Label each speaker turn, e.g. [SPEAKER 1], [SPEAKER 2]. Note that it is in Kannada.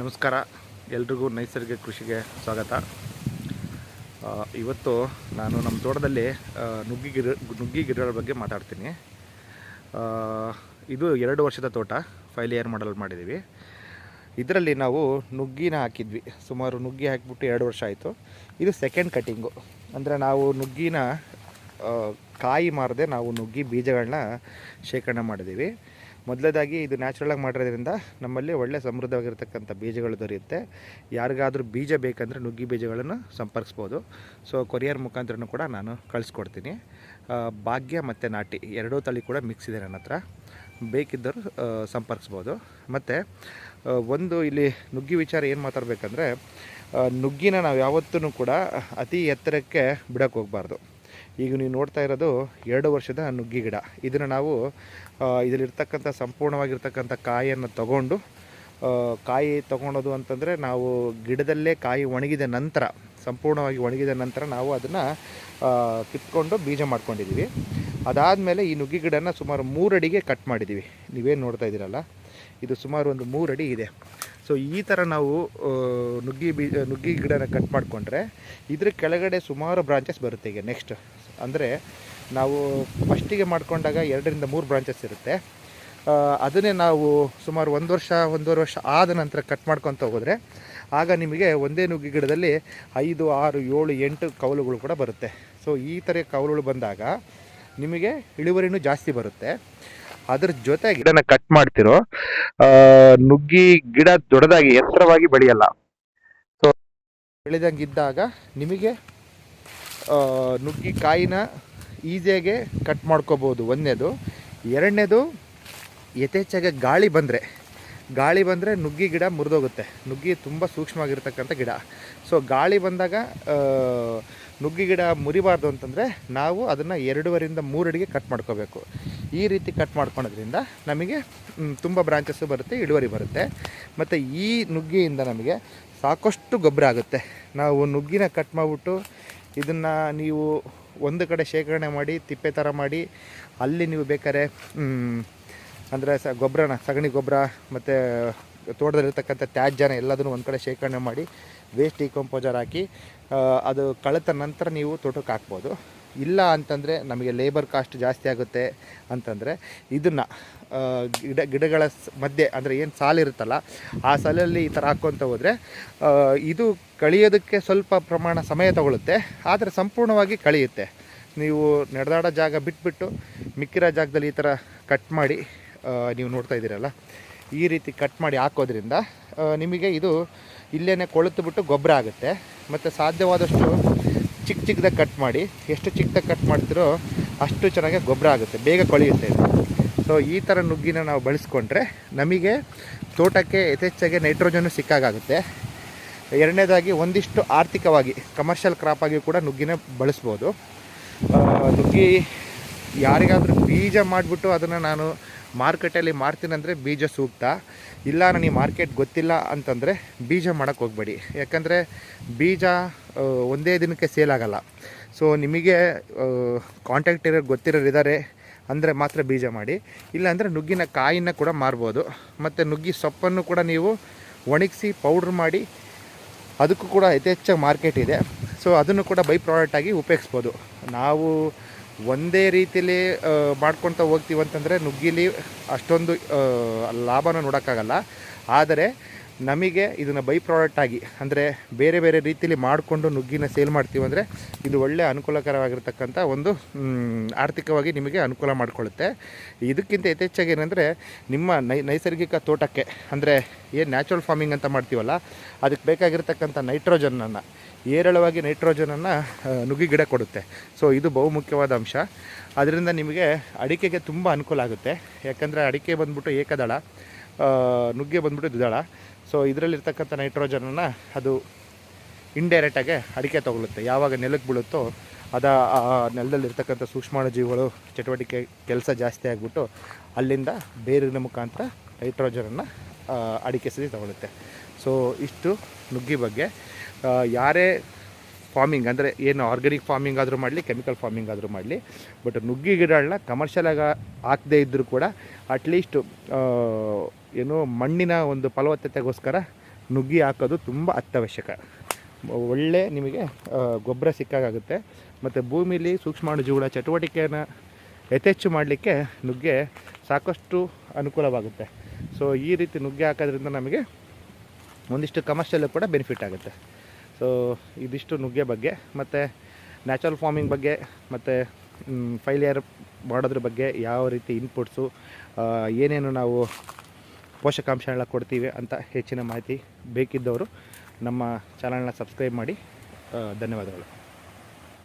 [SPEAKER 1] ನಮಸ್ಕಾರ. ಎಲ್ರಿಗೂ ನೈಸರ್ಗಿಕ ಕೃಷಿಗೆ ಸ್ವಾಗತ. ಇವತ್ತು ನಾನು ನಮ್ಮ ತೋಟದಲ್ಲಿ ನುಗ್ಗಿ ಗಿಡ, ನುಗ್ಗಿ ಗಿಡಗಳ ಬಗ್ಗೆ ಮಾತಾಡ್ತೀನಿ. ಇದು ಎರಡು ವರ್ಷದ ತೋಟ. ಫೈಲ್ ಇಯರ್ ಮಾಡಲ್ ಮಾಡಿದ್ದೀವಿ. ಇದರಲ್ಲಿ ನಾವು ನುಗ್ಗಿನ ಹಾಕಿದ್ವಿ. ಸುಮಾರು ನುಗ್ಗಿ ಹಾಕಿಬಿಟ್ಟು ಎರಡು ವರ್ಷ ಆಯಿತು. ಇದು ಸೆಕೆಂಡ್ ಕಟಿಂಗು ಅಂದರೆ ನಾವು ನುಗ್ಗಿನ ಕಾಯಿ ಮಾರದೆ ನಾವು ನುಗ್ಗಿ ಬೀಜಗಳನ್ನ ಶೇಖರಣೆ ಮಾಡಿದ್ದೀವಿ. ಮೊದಲದಾಗಿ ಇದು ನ್ಯಾಚುರಲಾಗಿ ಮಾಡಿರೋದ್ರಿಂದ ನಮ್ಮಲ್ಲಿ ಒಳ್ಳೆ ಸಮೃದ್ಧವಾಗಿರ್ತಕ್ಕಂಥ ಬೀಜಗಳು ದೊರೆಯುತ್ತೆ. ಯಾರಿಗಾದರೂ ಬೀಜ ಬೇಕಂದರೆ ನುಗ್ಗಿ ಬೀಜಗಳನ್ನು ಸಂಪರ್ಕಿಸ್ಬೋದು. ಸೊ ಕೊರಿಯರ್ ಮುಖಾಂತರನೂ ಕೂಡ ನಾನು ಕಳಿಸ್ಕೊಡ್ತೀನಿ. ಭಾಗ್ಯ ಮತ್ತು ನಾಟಿ ಎರಡೂ ತಳಿ ಕೂಡ ಮಿಕ್ಸ್ ಇದೆ ನನ್ನ ಹತ್ರ. ಬೇಕಿದ್ದರೂ ಸಂಪರ್ಕಿಸ್ಬೋದು. ಮತ್ತು ಒಂದು ಇಲ್ಲಿ ನುಗ್ಗಿ ವಿಚಾರ ಏನು ಮಾತಾಡಬೇಕಂದ್ರೆ ನುಗ್ಗಿನ ನಾವು ಯಾವತ್ತೂ ಕೂಡ ಅತಿ ಎತ್ತರಕ್ಕೆ ಬಿಡೋಕ್ಕೆ ಹೋಗಬಾರ್ದು. ಈಗ ನೀವು ನೋಡ್ತಾ ಇರೋದು ಎರಡು ವರ್ಷದ ನುಗ್ಗಿ ಗಿಡ. ಇದನ್ನು ನಾವು ಇದರಲ್ಲಿರ್ತಕ್ಕಂಥ ಸಂಪೂರ್ಣವಾಗಿರ್ತಕ್ಕಂಥ ಕಾಯಿಯನ್ನು ತಗೊಂಡು ಕಾಯಿ ತಗೊಳೋದು ಅಂತಂದರೆ ನಾವು ಗಿಡದಲ್ಲೇ ಕಾಯಿ ಒಣಗಿದ ನಂತರ, ಸಂಪೂರ್ಣವಾಗಿ ಒಣಗಿದ ನಂತರ ನಾವು ಅದನ್ನು ಕಿತ್ಕೊಂಡು ಬೀಜ ಮಾಡ್ಕೊಂಡಿದ್ದೀವಿ ಅದಾದಮೇಲೆ ಈ ನುಗ್ಗಿ ಗಿಡನ ಸುಮಾರು ಮೂರಡಿಗೆ ಕಟ್ ಮಾಡಿದ್ದೀವಿ ನೀವೇನು ನೋಡ್ತಾ ಇದ್ದೀರಲ್ಲ, ಇದು ಸುಮಾರು ಒಂದು ಮೂರಡಿ ಇದೆ. ಸೊ, ಈ ಥರ ನಾವು ನುಗ್ಗಿ ಬೀಜ ನುಗ್ಗಿ ಗಿಡನ ಕಟ್ ಮಾಡಿಕೊಂಡ್ರೆ ಇದ್ರ ಕೆಳಗಡೆ ಸುಮಾರು ಬ್ರಾಂಚಸ್ ಬರುತ್ತೆ ಈಗ ನೆಕ್ಸ್ಟ್ ಅಂದರೆ ನಾವು ಫಸ್ಟಿಗೆ ಮಾಡಿಕೊಂಡಾಗ ಎರಡರಿಂದ ಮೂರು ಬ್ರಾಂಚಸ್ ಇರುತ್ತೆ. ಅದನ್ನೇ ನಾವು ಸುಮಾರು ಒಂದು ವರ್ಷ ಒಂದೂವರೆ ವರ್ಷ ಆದ ನಂತರ ಕಟ್ ಮಾಡ್ಕೊತ ಹೋದರೆ ಆಗ ನಿಮಗೆ ಒಂದೇ ನುಗ್ಗಿ ಗಿಡದಲ್ಲಿ ಐದು ಆರು ಏಳು ಎಂಟು ಕವಲುಗಳು ಕೂಡ ಬರುತ್ತೆ. ಸೊ ಈ ಥರ ಕವಲುಗಳು ಬಂದಾಗ ನಿಮಗೆ ಇಳುವರಿನೂ ಜಾಸ್ತಿ ಬರುತ್ತೆ. ಅದ್ರ ಜೊತೆ ಗಿಡನ ಕಟ್ ಮಾಡ್ತಿರೋ ನುಗ್ಗಿ ಗಿಡ ದೊಡ್ಡದಾಗಿ ಎತ್ತರವಾಗಿ ಬೆಳೆಯಲ್ಲ. ಸೊ ಬೆಳೆದಂಗಿದ್ದಾಗ ನಿಮಗೆ ಆ, ಈಸಿಯಾಗೆ ಕಟ್ ಮಾಡ್ಕೋಬೋದು. ಒಂದನೇದು. ಎರಡನೇದು ಯಥೇಚ್ಛಾಗಿ ಗಾಳಿ ಬಂದರೆ. ಗಾಳಿ ಬಂದರೆ ನುಗ್ಗಿ ಗಿಡ ಮುರಿದೋಗುತ್ತೆ. ನುಗ್ಗಿ ತುಂಬ ಸೂಕ್ಷ್ಮವಾಗಿರ್ತಕ್ಕಂಥ ಗಿಡ. ಸೊ ಗಾಳಿ ಬಂದಾಗ ನುಗ್ಗಿ ಗಿಡ ಮುರಿಬಾರ್ದು ಅಂತಂದರೆ ನಾವು ಅದನ್ನು ಎರಡೂವರಿಂದ ಮೂರಡಿಗೆ ಕಟ್ ಮಾಡ್ಕೋಬೇಕು. ಈ ರೀತಿ ಕಟ್ ಮಾಡ್ಕೊಳೋದ್ರಿಂದ ನಮಗೆ ತುಂಬ ಬ್ರಾಂಚಸ್ಸು ಬರುತ್ತೆ ಇಳುವರಿ ಬರುತ್ತೆ. ಮತ್ತು ಈ ನುಗ್ಗಿಯಿಂದ ನಮಗೆ ಸಾಕಷ್ಟು ಗೊಬ್ಬರ ಆಗುತ್ತೆ. ನಾವು ನುಗ್ಗಿನ ಕಟ್ ಮಾಡಿಬಿಟ್ಟು ಇದನ್ನು ನೀವು ಒಂದು ಕಡೆ ಶೇಖರಣೆ ಮಾಡಿ, ತಿಪ್ಪೆ ಥರ ಮಾಡಿ, ಅಲ್ಲಿ ನೀವು ಬೇಕಾದ್ರೆ ಅಂದರೆ ಸ ಗೊಬ್ಬರನ, ಸಗಣಿ ಗೊಬ್ಬರ ಮತ್ತು ತೋಟದಲ್ಲಿರ್ತಕ್ಕಂಥ ತ್ಯಾಜ್ಯನ ಎಲ್ಲದನ್ನು ಒಂದು ಕಡೆ ಶೇಖರಣೆ ಮಾಡಿ ವೇಸ್ಟ್ ಡಿಕಂಪೋಸರ್ ಹಾಕಿ ಅದು ಕಳೆತ ನಂತರ ನೀವು ತೋಟಕ್ಕೆ ಹಾಕ್ಬೋದು. ಇಲ್ಲ ಅಂತಂದರೆ ನಮಗೆ ಲೇಬರ್ ಕಾಸ್ಟ್ ಜಾಸ್ತಿ ಆಗುತ್ತೆ ಅಂತಂದರೆ ಇದನ್ನು ಗಿಡ, ಗಿಡಗಳ ಮಧ್ಯೆ, ಅಂದರೆ ಏನು ಸಾಲಿರುತ್ತಲ್ಲ, ಆ ಸಾಲಲ್ಲಿ ಈ ಥರ ಹಾಕ್ಕೊತ ಹೋದರೆ ಇದು ಕಳಿಯೋದಕ್ಕೆ ಸ್ವಲ್ಪ ಪ್ರಮಾಣ ಸಮಯ ತಗೊಳುತ್ತೆ, ಆದರೆ ಸಂಪೂರ್ಣವಾಗಿ ಕಳಿಯುತ್ತೆ. ನೀವು ನಡೆದಾಡೋ ಜಾಗ ಬಿಟ್ಬಿಟ್ಟು ಮಿಕ್ಕಿರೋ ಜಾಗದಲ್ಲಿ ಈ ಥರ ಕಟ್ ಮಾಡಿ ನೀವು ನೋಡ್ತಾ ಇದ್ದೀರಲ್ಲ, ಈ ರೀತಿ ಕಟ್ ಮಾಡಿ ಹಾಕೋದ್ರಿಂದ ನಿಮಗೆ ಇದು ಇಲ್ಲೇ ಕೊಳೆತು ಬಿಟ್ಟು ಗೊಬ್ಬರ ಆಗುತ್ತೆ. ಮತ್ತು ಸಾಧ್ಯವಾದಷ್ಟು ಚಿಕ್ಕ ಚಿಕ್ಕದಾಗಿ ಕಟ್ ಮಾಡಿ, ಎಷ್ಟು ಚಿಕ್ಕದಾಗಿ ಕಟ್ ಮಾಡ್ತಿರೋ ಅಷ್ಟು ಚೆನ್ನಾಗಿ ಗೊಬ್ಬರ ಆಗುತ್ತೆ, ಬೇಗ ಕೊಳೆಯುತ್ತೆ ಸೊ ಈ ಥರ ನುಗ್ಗಿನ ನಾವು ಬಳಸ್ಕೊಂಡ್ರೆ ನಮಗೆ ತೋಟಕ್ಕೆ ಯಥೇಚ್ಛಾಗಿ ನೈಟ್ರೋಜನ್ನು ಸಿಕ್ಕಾಗುತ್ತೆ ಎರಡನೇದಾಗಿ ಒಂದಿಷ್ಟು ಆರ್ಥಿಕವಾಗಿ ಕಮರ್ಷಿಯಲ್ ಕ್ರಾಪ್ ಆಗಿ ಕೂಡ ನುಗ್ಗಿನ ಬಳಸ್ಬೋದು. ನುಗ್ಗಿ ಯಾರಿಗಾದರೂ ಬೀಜ ಮಾಡಿಬಿಟ್ಟು ಅದನ್ನು ನಾನು ಮಾರ್ಕೆಟಲ್ಲಿ ಮಾರ್ತೀನಂದರೆ ಬೀಜ ಸೂಕ್ತ. ಇಲ್ಲ, ನನಗೆ ಮಾರ್ಕೆಟ್ ಗೊತ್ತಿಲ್ಲ ಅಂತಂದರೆ ಬೀಜ ಮಾಡೋಕ್ಕೆ ಹೋಗಬೇಡಿ. ಯಾಕಂದರೆ ಬೀಜ ಒಂದೇ ದಿನಕ್ಕೆ ಸೇಲ್ ಆಗಲ್ಲ. ಸೊ ನಿಮಗೆ ಕಾಂಟ್ಯಾಕ್ಟ್ ಇರೋರು ಗೊತ್ತಿರೋರು ಇದ್ದಾರೆ ಅಂದರೆ ಮಾತ್ರ ಬೀಜ ಮಾಡಿ. ಇಲ್ಲಾಂದರೆ ನುಗ್ಗಿನ ಕಾಯಿನ ಕೂಡ ಮಾರ್ಬೋದು. ಮತ್ತು ನುಗ್ಗಿ ಸೊಪ್ಪನ್ನು ಕೂಡ ನೀವು ಒಣಗಿಸಿ ಪೌಡ್ರ್ ಮಾಡಿ ಅದಕ್ಕೂ ಕೂಡ ಯಥೇಚ್ಛ ಮಾರ್ಕೆಟ್ ಇದೆ. ಸೊ ಅದನ್ನು ಕೂಡ ಬೈ ಪ್ರಾಡಕ್ಟಾಗಿ ಉಪಯೋಗಿಸ್ಬೋದು. ನಾವು ಒಂದೇ ರೀತಿಯಲ್ಲಿ ಮಾಡ್ಕೊಳ್ತಾ ಹೋಗ್ತೀವಿ ಅಂತಂದರೆ ನುಗ್ಗಿಲಿ ಅಷ್ಟೊಂದು ಲಾಭನ ನೋಡೋಕ್ಕಾಗಲ್ಲ. ಆದರೆ ನಮಗೆ ಇದನ್ನು ಬೈ ಪ್ರಾಡಕ್ಟ್ ಆಗಿ, ಅಂದರೆ ಬೇರೆ ಬೇರೆ ರೀತಿಯಲ್ಲಿ ಮಾಡಿಕೊಂಡು ನುಗ್ಗಿನ ಸೇಲ್ ಮಾಡ್ತೀವಿ ಅಂದರೆ ಇದು ಒಳ್ಳೆ ಅನುಕೂಲಕರವಾಗಿರ್ತಕ್ಕಂಥ ಒಂದು ಆರ್ಥಿಕವಾಗಿ ನಿಮಗೆ ಅನುಕೂಲ ಮಾಡಿಕೊಳ್ಳುತ್ತೆ. ಇದಕ್ಕಿಂತ ಯಥೇಚ್ಛಾಗಿ ಏನಂದರೆ ನಿಮ್ಮ ನೈಸರ್ಗಿಕ ತೋಟಕ್ಕೆ, ಅಂದರೆ ಏನು ನ್ಯಾಚುರಲ್ ಫಾರ್ಮಿಂಗ್ ಅಂತ ಮಾಡ್ತೀವಲ್ಲ, ಅದಕ್ಕೆ ಬೇಕಾಗಿರ್ತಕ್ಕಂಥ ನೈಟ್ರೋಜನನ್ನು ಏರಳವಾಗಿ ನೈಟ್ರೋಜನನ್ನು ನುಗ್ಗಿ ಗಿಡ ಕೊಡುತ್ತೆ. ಸೊ ಇದು ಬಹುಮುಖ್ಯವಾದ ಅಂಶ. ಅದರಿಂದ ನಿಮಗೆ ಅಡಿಕೆಗೆ ತುಂಬ ಅನುಕೂಲ ಆಗುತ್ತೆ. ಯಾಕಂದರೆ ಅಡಿಕೆ ಬಂದ್ಬಿಟ್ಟು ಏಕದಳ ನುಗ್ಗೆ ಬಂದ್ಬಿಟ್ಟು ದ್ವಿದಳ. ಸೊ ಇದರಲ್ಲಿರ್ತಕ್ಕಂಥ ನೈಟ್ರೋಜನನ್ನು ಅದು ಇಂಡೈರೆಕ್ಟಾಗಿ ಅಡಿಕೆ ತಗೊಳುತ್ತೆ ಯಾವಾಗ ನೆಲಕ್ಕೆ ಬೀಳುತ್ತೋ ಅದ ನೆಲದಲ್ಲಿರ್ತಕ್ಕಂಥ ಸೂಕ್ಷ್ಮಾಣುಜೀವಿಗಳು ಚಟುವಟಿಕೆ ಕೆಲಸ ಜಾಸ್ತಿ ಆಗಿಬಿಟ್ಟು ಅಲ್ಲಿಂದ ಬೇರಿನ ಮುಖಾಂತರ ನೈಟ್ರೋಜನನ್ನು ಅಡಿಕೆ ಸರಿ ತಗೊಳುತ್ತೆ ಸೊ ಇಷ್ಟು ನುಗ್ಗಿ ಬಗ್ಗೆ. ಯಾರೇ ಫಾರ್ಮಿಂಗ್ ಅಂದರೆ ಏನು ಆರ್ಗ್ಯಾನಿಕ್ ಫಾರ್ಮಿಂಗ್ ಆದರೂ ಮಾಡಲಿ ಕೆಮಿಕಲ್ ಫಾರ್ಮಿಂಗ್ ಆದರೂ ಮಾಡಲಿ. ಬಟ್ ನುಗ್ಗಿ ಗಿಡಗಳನ್ನ ಕಮರ್ಷಿಯಲಾಗಿ ಹಾಕದೇ ಇದ್ದರೂ ಕೂಡ ಅಟ್ಲೀಸ್ಟ್ ಏನು ಮಣ್ಣಿನ ಒಂದು ಫಲವತ್ತತೆಗೋಸ್ಕರ ನುಗ್ಗಿ ಹಾಕೋದು ತುಂಬ ಅತ್ಯವಶ್ಯಕ. ಒಳ್ಳೆ ನಿಮಗೆ ಗೊಬ್ಬರ ಸಿಕ್ಕಾಗುತ್ತೆ ಮತ್ತು ಭೂಮಿಲಿ ಸೂಕ್ಷ್ಮಾಣುಜೀವಿಗಳ ಚಟುವಟಿಕೆಯನ್ನು ಯಥೇಚ್ಛು ಮಾಡಲಿಕ್ಕೆ ನುಗ್ಗೆ ಸಾಕಷ್ಟು ಅನುಕೂಲವಾಗುತ್ತೆ. ಸೊ ಈ ರೀತಿ ನುಗ್ಗೆ ಹಾಕೋದ್ರಿಂದ ನಮಗೆ ಒಂದಿಷ್ಟು ಕಮರ್ಷಿಯಲ್ಲೂ ಕೂಡ ಬೆನಿಫಿಟ್ ಆಗುತ್ತೆ. ಸೊ ಇದಿಷ್ಟು ನುಗ್ಗೆ ಬಗ್ಗೆ, ಮತ್ತು ನ್ಯಾಚುರಲ್ ಫಾರ್ಮಿಂಗ್ ಬಗ್ಗೆ, ಮತ್ತು ಫೈಲಿಯರ್ ಮಾಡೋದ್ರ ಬಗ್ಗೆ ಯಾವ ರೀತಿ ಇನ್ಪುಟ್ಸು ಏನೇನು ನಾವು ಪೋಷಕಾಂಶಗಳನ್ನ ಕೊಡ್ತೀವಿ ಅಂತ ಹೆಚ್ಚಿನ ಮಾಹಿತಿ ಬೇಕಿದ್ದವರು ನಮ್ಮ ಚಾನಲ್ನ ಸಬ್ಸ್ಕ್ರೈಬ್ ಮಾಡಿ. ಧನ್ಯವಾದಗಳು.